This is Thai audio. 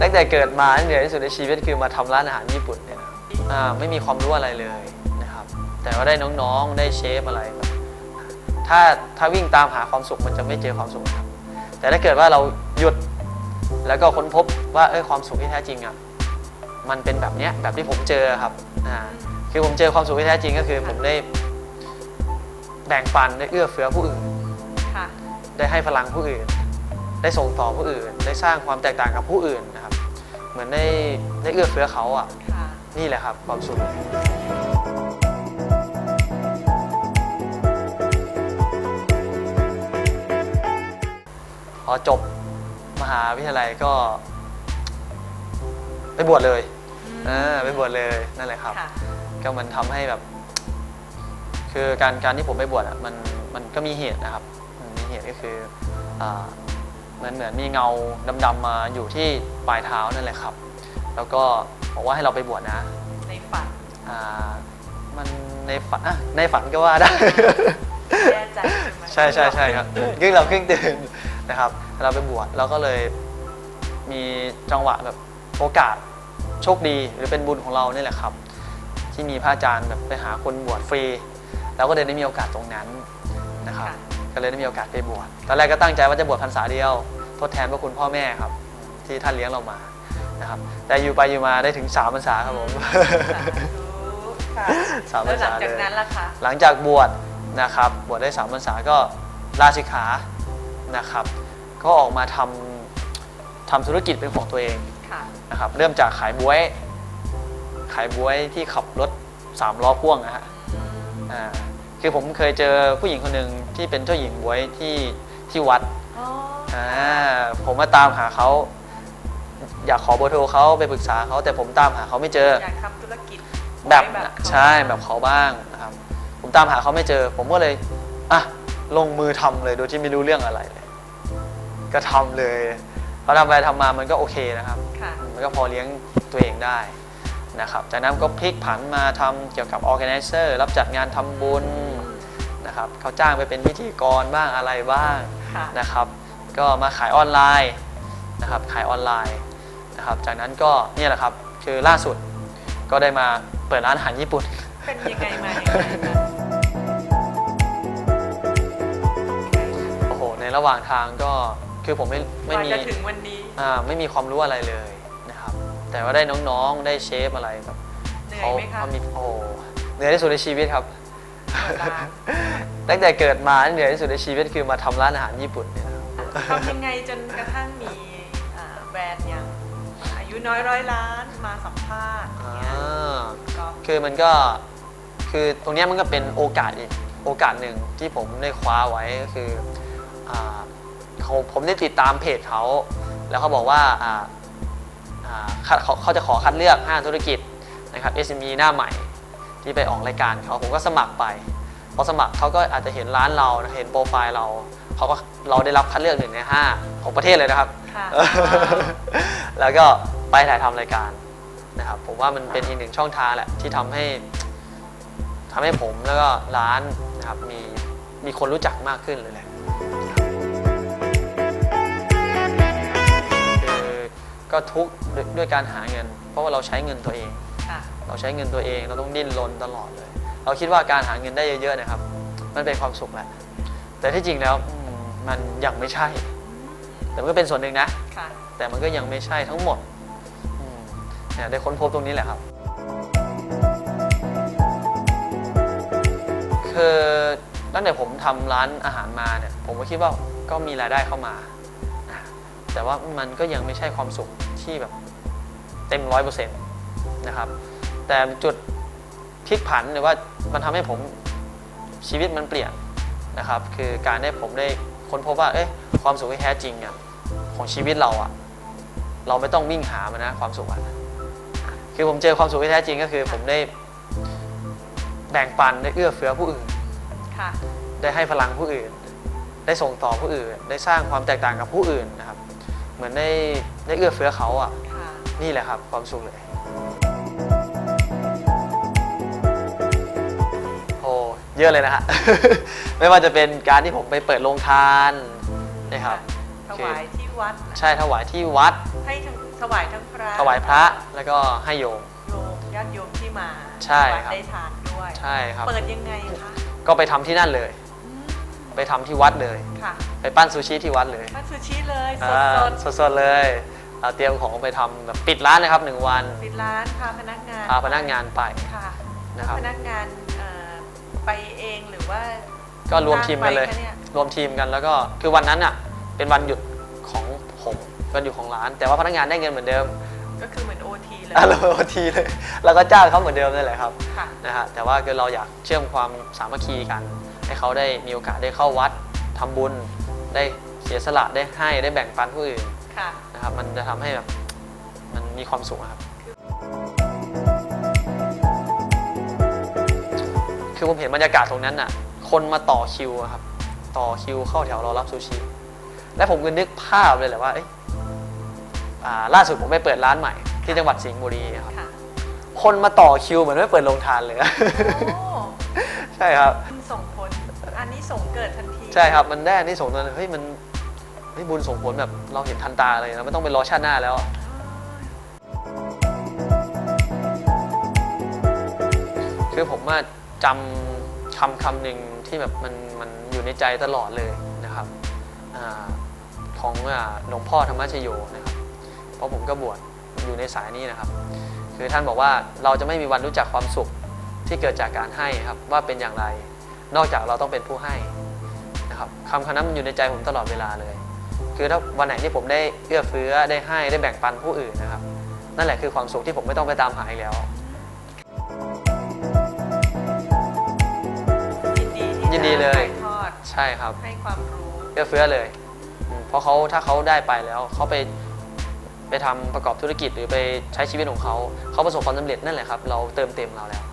ตั้งแต่เกิดมาเหนื่อยที่สุดในชีวิตคือมาทำร้านอาหารญี่ปุ่นเนี่ยนะอ่าไม่มีความรู้อะไรเลยนะครับ แต่ว่าได้น้องๆได้เชฟอะไรแบบถ้าถ้าวิ่งตามหาความสุขมันจะไม่เจอความสุขครับ แต่ถ้าเกิดว่าเราหยุดแล้วก็ค้นพบว่าเออความสุขที่แท้จริงอะมันเป็นแบบเนี้ยแบบที่ผมเจอครับอ่าคือผมเจอความสุขที่แท้จริงก็คือ ผมได้แบ่งปันได้เอื้อเฟื้อผู้อื่นค่ะได้ให้พลังผู้อื่น ได้ส่งต่อผู้อื่น ได้สร้างความแตกต่างกับผู้อื่นนะครับ เหมือนได้ได้เอื้อเฟื้อเขาอะค่ะนี่แหละครับความสุขพอจบมหาวิทยาลัยก็ ไปบวชเลยอืมอ่าไปบวชเลยนั่นแหละครับค่ะก็มันทำให้แบบ คือการการที่ผมไปบวชอะมันมันก็มีเหตุนะครับมันมีเหตุก็คืออ่า เหมือนเหมือนมีเงาดำๆมาอยู่ที่ปลายเท้านั่นแหละครับ แล้วก็บอกว่าให้เราไปบวชนะในฝันอ่ามันในฝันอะในฝันก็ว่าได้แย่ใจใช่ไหมใช่ใช่ใช่ครับยิ่งเราเพิ่งตื่นนะครับ เราไปบวชเราก็เลยมีจังหวะแบบโอกาสโชคดีหรือเป็นบุญของเราเนี่ยแหละครับ ที่มีพระอาจารย์แบบไปหาคนบวชฟรีเราก็เลยได้มีโอกาสตรงนั้นนะครับค่ะ ก็เลยได้มีโอกาสไปบวชตอนแรกก็ตั้งใจว่าจะบวชพรรษาเดียว ทดแทนพระคุณพ่อแม่ครับ ที่ท่านเลี้ยงเรามานะครับ แต่อยู่ไปอยู่มาได้ถึงสามพรรษาครับผมค่ะสามพรแล้วรหลัษางจากเลยนั้นล่ะคะหลังจากบวชนะครับ บวชได้สามพรรษาก็ลาสิกขานะครับ ก็ออกมาทำทำธุรกิจเป็นของตัวเองค่ะนะครับ เริ่มจากขายบวย ขายบวยที่ขับรถสามล้อพ่วงนะฮะอืมอ่า คือผมเคยเจอผู้หญิงคนหนึ่งที่เป็นเจ้าหญิงบวยที่ที่วัดอ๋ออ่าผมมาตามหาเขาอยากขอเบอร์โทรเขาไปปรึกษาเขาแต่ผมตามหาเขาไม่เจอ อยากทำธุรกิจแบบไว้เขาใช่แบบเขาบ้างนะครับผมตามหาเขาไม่เจอ ผมก็เลยอะลงมือทำเลยโดยที่ไม่รู้เรื่องอะไรเลย ก็ทำเลยพอทำไปทำมามันก็โอเคนะครับ ค่ะ มันก็พอเลี้ยงตัวเองได้นะครับ จากนั้นก็พลิกผันมาทำเกี่ยวกับ organizer รับจัดงานทำบุญ นะครับเขาจ้างไปเป็นพิธีกรบ้างอะไรบ้างค่ะนะครับ ก็มาขายออนไลน์นะครับขายออนไลน์นะครับ จากนั้นก็เนี่ยแหละครับคือล่าสุดก็ได้มาเปิดร้านอาหารญี่ปุ่น เป็นยังไงมายังไงคะโอ้โห ในระหว่างทางก็คือผมไม่ไม่กว่ามีจะถึงวันนี้อ่าไม่มีความรู้อะไรเลยนะครับ แต่ว่าได้น้องๆได้เชฟอะไรแบบเหนื่อยเขาไหมคะ เขามีโอ้เหนื่อยที่สุดในชีวิตครับบ้าง ตั้งแต่เกิดมาเหนื่อยที่สุดในชีวิตคือมาทำร้านอาหารญี่ปุ่นเนี่ยนะครับทำยังไงจนกระทั่งมีอ่าแบรนด์อย่างอายุน้อยร้อยล้านมาสัมภาษณ์อย่างเงี้ยอ่าก็คือมันก็คือตรงเนี้ยมันก็เป็นโอกาสอีกโอกาสหนึ่งที่ผมได้คว้าไว้ก็คืออ่าเขาผมได้ติดตามเพจเขา แล้วเขาบอกว่าอ่าอ่าคัดเขาเขาจะขอคัดเลือก 5 ธุรกิจนะครับ SME หน้าใหม่ ที่ไปออกรายการเขาผมก็สมัครไปพอสมัครเขาก็อาจจะเห็นร้านเราเห็นโปรไฟล์เราเขาก็เราได้รับคัดเลือกหนึ่งใน5ของประเทศเลยนะครับค่ะแล้วก็ไปถ่ายทำรายการนะครับผมว่ามันเป็นอีกหนึ่งช่องทางแหละที่ทำให้ทำให้ผมแล้วก็ร้านนะครับมีมีคนรู้จักมากขึ้นเลยแหละคือก็ทุกข์ด้วยด้วยการหาเงิน เพราะว่าเราใช้เงินตัวเองค่ะ เราใช้เงินตัวเองเราต้องดิ้นรนตลอดเลย เราคิดว่าการหาเงินได้เยอะๆนะครับ มันเป็นความสุขแหละแต่ที่จริงแล้วอืมมันยังไม่ใช่ แต่มันก็เป็นส่วนหนึ่งนะค่ะแต่มันก็ยังไม่ใช่ทั้งหมดอืมเนี่ยได้ค้นพบตรงนี้แหละครับ คือตั้งแต่ผมทำร้านอาหารมาเนี่ย ผมก็คิดว่าก็มีรายได้เข้ามาอะแต่ว่ามันก็ยังไม่ใช่ความสุขที่แบบเต็มร้อยเปอร์เซ็นต์นะครับ แต่จุดพลิกผันหรือว่ามันทำให้ผมชีวิตมันเปลี่ยนนะครับ คือการได้ผมได้ค้นพบว่าเอ๊ะความสุขที่แท้จริงเนี่ยของชีวิตเราอะเราไม่ต้องวิ่งหามันนะความสุขอะคือผมเจอความสุขที่แท้จริงก็คือ ผมได้แบ่งปันได้เอื้อเฟื้อผู้อื่นค่ะได้ให้พลังผู้อื่น ได้ส่งต่อผู้อื่น ได้สร้างความแตกต่างกับผู้อื่นนะครับ เหมือนได้ได้เอื้อเฟื้อเขาอะค่ะนี่แหละครับ ความสุขเลย เยอะเลยนะฮะ ไม่ว่าจะเป็นการที่ผมไปเปิดโรงทานนะครับถวายที่วัด ใช่ถวายที่วัด ให้ทั้งถวายทั้งพระถวายพระแล้วก็ให้โยมโยมญาติโยมที่มาใช่วัดครับได้ทานด้วยใช่ครับเปิดยังไงคะก็ไปทำที่นั่นเลยอืมไปทำที่วัดเลยค่ะไปปั้นซูชิที่วัดเลยมัตซูชิเลยสอ่าดสดๆเลยเราเตรียมของไปทำแบบปิดร้านนะครับหนึ่งวันๆปิดร้านพาพนักงานพาพนักงานไปค่ะนะครับพนักงานเอ่อ ไปเองหรือว่า ก็รวมทีมกันเลย จ้างไปคะเนี่ย รวมทีมกันแล้วก็คือวันนั้นอะ เป็นวันหยุดของผมวันหยุดของร้าน แต่ว่าพนักงานได้เงินเหมือนเดิมก็คือเหมือนโอทีเลยอะเราโอทีเลยแล้วก็จ้างเขาเหมือนเดิมนั่นแหละครับ ค่ะ นะฮะแต่ว่าคือเราอยากเชื่อมความสามัคคีกัน ให้เขาได้มีโอกาสได้เข้าวัดทำบุญ ได้เสียสละได้ให้ได้แบ่งปันผู้อื่นค่ะ นะครับมันจะทำให้แบบมันมีความสุขอะครับ คือผมเห็นบรรยากาศตรงนั้นน่ะ คนมาต่อคิวอะครับ ต่อคิวเข้าแถวรอรับซูชิ และผมก็นึกภาพเลยแหละว่าเอ้ยอ่าล่าสุดผมไปเปิดร้านใหม่ ที่จังหวัดสิงห์บุรีครับ ค่ะคนมาต่อคิวเหมือนไม่เปิดโรงทานเลย โอ้ใช่ครับส่งผล อันนี้ส่งเกิดทันทีใช่ครับมันได้ที่ส่งตัวเฮ้ยมันเฮ้ยบุญส่งผลแบบเราเห็นทันตาเลยนะไม่ต้องไปรอชาติหน้าแล้ว คือผมว่า จำคำคำหนึ่งที่แบบมันมันอยู่ในใจตลอดเลยนะครับอของหลวงพ่อธรรมชโยนะครับ เพราะผมก็บวชอยู่ในสายนี้นะครับ คือท่านบอกว่าเราจะไม่มีวันรู้จักความสุขที่เกิดจากการให้ครับว่าเป็นอย่างไร นอกจากเราต้องเป็นผู้ให้นะครับคำคำนั้นมันอยู่ในใจผมตลอดเวลาเลย คือถ้าวันไหนที่ผมได้เอื้อเฟื้อได้ให้ได้แบ่งปันผู้อื่นนะครับ นั่นแหละคือความสุขที่ผมไม่ต้องไปตามหาอีกแล้ว ดีที่ยินดีจะเลย ถ่ายทอดใช่ครับให้ความรู้ เอื้อเฟื้อเลยอืมเพราะเขาถ้าเขาได้ไปแล้วเขาไปไปทำประกอบธุรกิจหรือไปใช้ชีวิตของเขาเขาประสบความสำเร็จนั่นแหละครับ เราเติมเต็มเราแล้ว